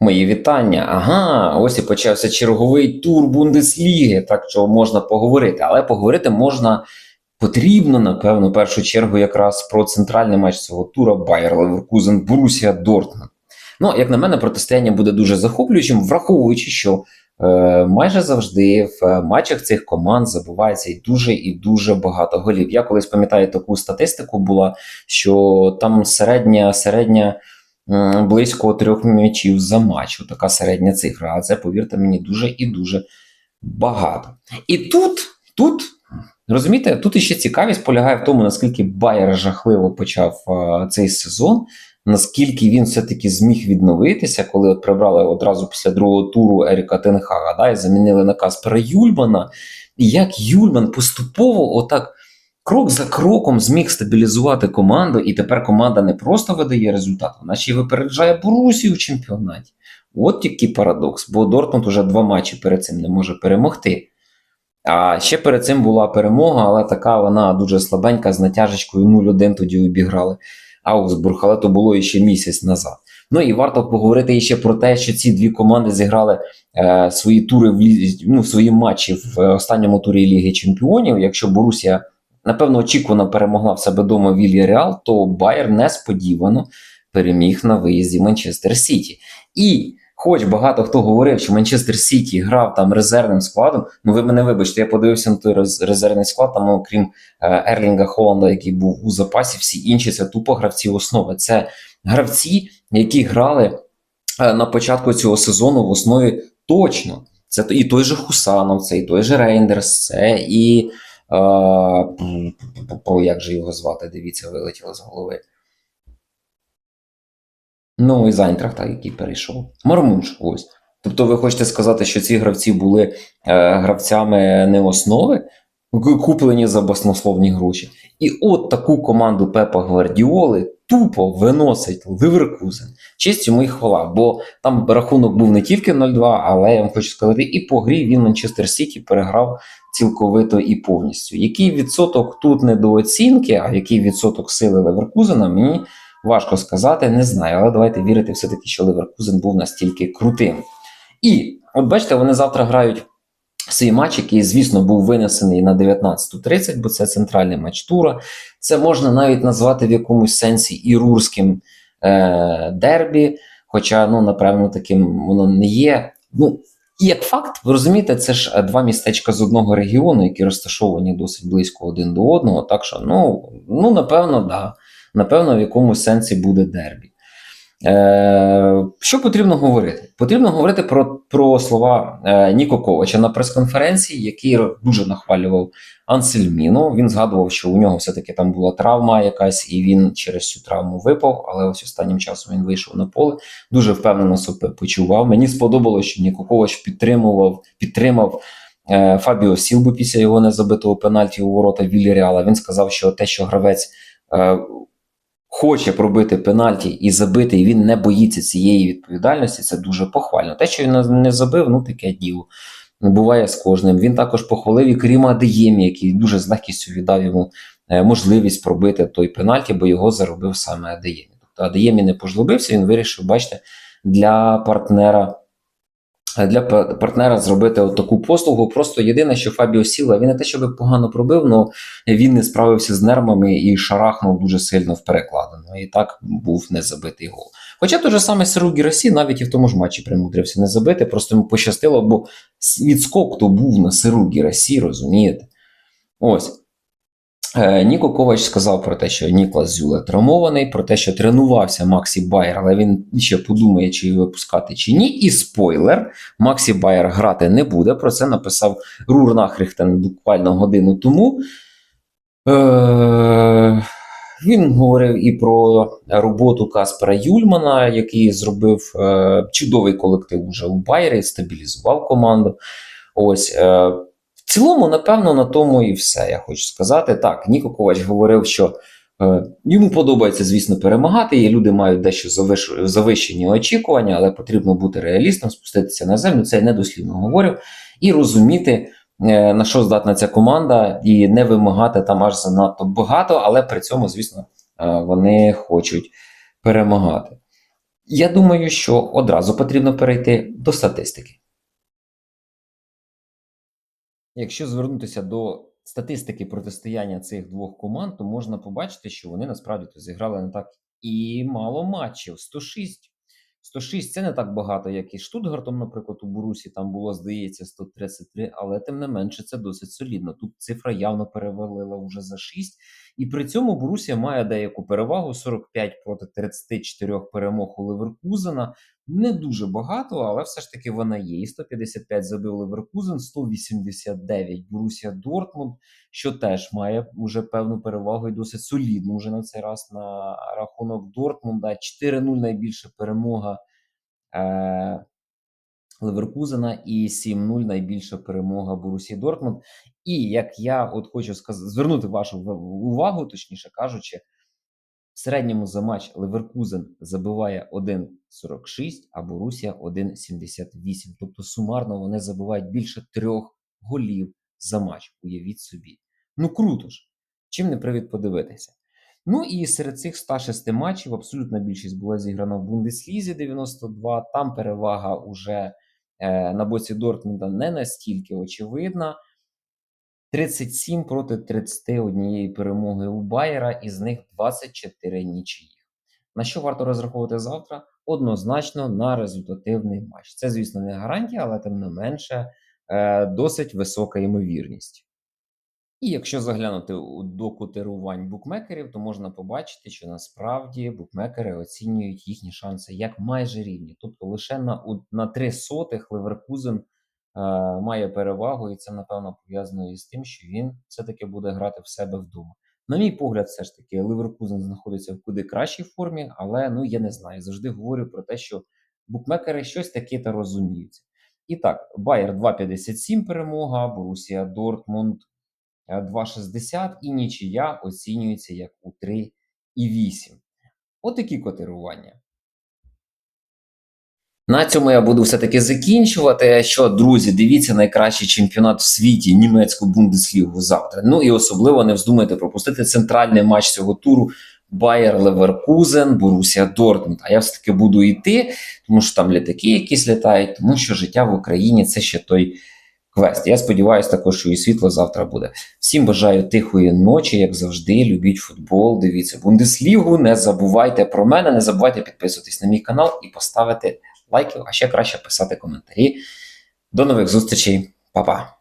Мої вітання. Ага, ось і почався черговий тур Бундесліги, так що можна поговорити. Але поговорити можна потрібно, напевно, в першу чергу, якраз про центральний матч цього тура Байер Леверкузен Борусія Дортмунд. Ну, як на мене, протистояння буде дуже захоплюючим, враховуючи, що е, майже завжди в е, матчах цих команд забувається і дуже і дуже багато голів. Я колись пам'ятаю таку статистику була, що там середня середня. М, Близько трьох м'ячів за матч. Така середня цифра. А це, повірте мені, дуже і дуже багато. І тут, тут, розумієте, тут іще цікавість полягає в тому, наскільки Байер жахливо почав а, цей сезон, наскільки він все-таки зміг відновитися, коли от прибрали одразу після другого туру Еріка Тенхага, да, і замінили на Каспера Юльмана. І як Юльман поступово, отак. Крок за кроком зміг стабілізувати команду, і тепер команда не просто видає результат, вона ще й випереджає Борусію в чемпіонаті. От який парадокс, бо Дортмунд уже два матчі перед цим не може перемогти. А ще перед цим була перемога, але така вона дуже слабенька, з натяжечкою 0-1 тоді обіграли Аугсбург, але то було ще місяць назад. Ну і варто поговорити ще про те, що ці дві команди зіграли е, свої тури в ну, свої матчі в е, останньому турі Ліги Чемпіонів. Якщо Борусія напевно, очікувано перемогла в себе вдома Віллі Реал, то Байер несподівано переміг на виїзді Манчестер Сіті. І хоч багато хто говорив, що Манчестер Сіті грав там резервним складом, ну ви мене вибачте, я подивився на той резервний склад, там, окрім е, Ерлінга Холланда, який був у запасі, всі інші це тупо гравці основи. Це гравці, які грали е, на початку цього сезону в основі точно. Це і той же Хусанов, це і той же Рейндерс, це і. Як же його звати? Дивіться, вилетіло з голови. Ну, і Зайнтрахта, який перейшов. Мармуш, ось. Тобто, ви хочете сказати, що ці гравці були е, гравцями не основи, куплені за баснословні гроші. І от таку команду Пепа Гвардіоли тупо виносить Ливеркузен. Честь йому і хвала, бо там рахунок був не тільки 0-2, але я вам хочу сказати, і по грі він Манчестер Сіті переграв цілковито і повністю. Який відсоток тут недооцінки, а який відсоток сили Леверкузена, мені важко сказати, не знаю. Але давайте вірити все-таки, що Леверкузен був настільки крутим. І от бачите, вони завтра грають свій матч, який, звісно, був винесений на 19.30, бо це центральний матч тура. Це можна навіть назвати в якомусь сенсі ірурським е, дербі, хоча, ну, напевно, таким воно не є. Ну, як факт, ви розумієте, це ж е, два містечка з одного регіону, які розташовані досить близько один до одного. Так що, ну, ну напевно, да. Напевно, в якомусь сенсі буде дербі. Е, що потрібно говорити? Потрібно говорити про, про слова е, Ніко Ковача на прес-конференції, який дуже нахвалював Ансельміну. Він згадував, що у нього все-таки там була травма якась, і він через цю травму випав, але ось останнім часом він вийшов на поле. Дуже впевнено себе почував. Мені сподобалося, що Ніко Ковач підтримував, підтримав е, Фабіо Сілбу після його незабитого пенальті у ворота Віллі Реала. Він сказав, що те, що гравець. Хоче пробити пенальті і забити, і він не боїться цієї відповідальності. Це дуже похвально. Те, що він не- забив, ну таке діло. Буває з кожним. Він також похвалив і Кріма Адеємі, який дуже з легкістю віддав йому е, можливість пробити той пенальті, бо його заробив саме Адеємі. Тобто Адеємі не пожлобився, він вирішив, бачите, для партнера. Е, Для партнера зробити от таку послугу. Просто єдине, що Фабіо Сіла, він не те, щоб погано пробив, але він не справився з нервами і шарахнув дуже сильно в перекладину. І так був незабитий гол. Хоча той же саме Сиру Гірасі навіть і в тому ж матчі примудрився не забити, просто йому пощастило, бо відскок то був на Сиру Гірасі, розумієте? Ось. Е, Ніко Ковач сказав про те, що Ніклас Зюле травмований, про те, що тренувався Максі Байер, але він ще подумає, чи його випускати чи ні. І спойлер: Максі Байер грати не буде. Про це написав Рур Нахріхтен буквально годину тому. Е, він говорив і про роботу Каспера Юльмана, який зробив е, чудовий колектив уже у Байері, стабілізував команду. Ось е, цілому, напевно, на тому і все. Я хочу сказати. Так, Ніко Ковач говорив, що е, йому подобається, звісно, перемагати. І люди мають дещо завищені очікування, але потрібно бути реалістом, спуститися на землю. Це я недослівно говорю, і розуміти. е, На що здатна ця команда, і не вимагати там аж занадто багато, але при цьому, звісно, е, вони хочуть перемагати. Я думаю, що одразу потрібно перейти до статистики. Якщо звернутися до статистики протистояння цих двох команд, то можна побачити, що вони насправді то зіграли не так і мало матчів 106. 106 це не так багато, як і Штутгартом, наприклад, у Борусі там було, здається, 133, але тим не менше це досить солідно. Тут цифра явно перевалила вже за 6. І при цьому Борусія має деяку перевагу: 45 проти 34 перемог у Леверкузена. Не дуже багато, але все ж таки вона є. І 155 забив Леверкузен, 189 Борусія Дортмунд, що теж має вже певну перевагу і досить солідну вже на цей раз на рахунок Дортмунда. 4-0 найбільша перемога е- Леверкузена і 7-0 найбільша перемога Борусі Дортмунд. І як я от хочу сказати, звернути вашу увагу, точніше кажучи, в середньому за матч Леверкузен забиває 1,46, а Борусія 1,78. Тобто сумарно вони забивають більше трьох голів за матч. Уявіть собі. Ну круто ж. Чим не привід подивитися. Ну і серед цих 106 матчів абсолютна більшість була зіграна в Бундеслізі 92. Там перевага уже на боці Дортмунда не настільки очевидна. 37 проти 31 перемоги у Байера, із них 24 нічиїх. На що варто розраховувати завтра? Однозначно на результативний матч. Це, звісно, не гарантія, але тим не менше е, досить висока ймовірність. І якщо заглянути до котирувань букмекерів, то можна побачити, що насправді букмекери оцінюють їхні шанси як майже рівні. Тобто лише на на 3 сотих Леверкузен Е, має перевагу, і це, напевно, пов'язано із тим, що він все-таки буде грати в себе вдома. На мій погляд, все ж таки, Ливеркузен знаходиться в куди кращій формі, але ну я не знаю. Завжди говорю про те, що букмекери щось таке та розуміються. І так, Байер 2,57 перемога, Борусія Дортмунд 2,60 е, і нічия оцінюється як у 3,8. Отакі котирування. На цьому я буду все-таки закінчувати. Що, друзі, дивіться найкращий чемпіонат в світі німецьку бундеслігу завтра. Ну і особливо не вздумайте пропустити центральний матч цього туру Байер Леверкузен, Борусія Дортмунд. А я все-таки буду йти, тому що там літаки якісь літають, тому що життя в Україні це ще той квест. Я сподіваюся, також що і світло завтра буде. Всім бажаю тихої ночі, як завжди. Любіть футбол, дивіться Бундеслігу. Не забувайте про мене, не забувайте підписуватись на мій канал і поставити лайки, а ще краще писати коментарі. До нових зустрічей, Па-па!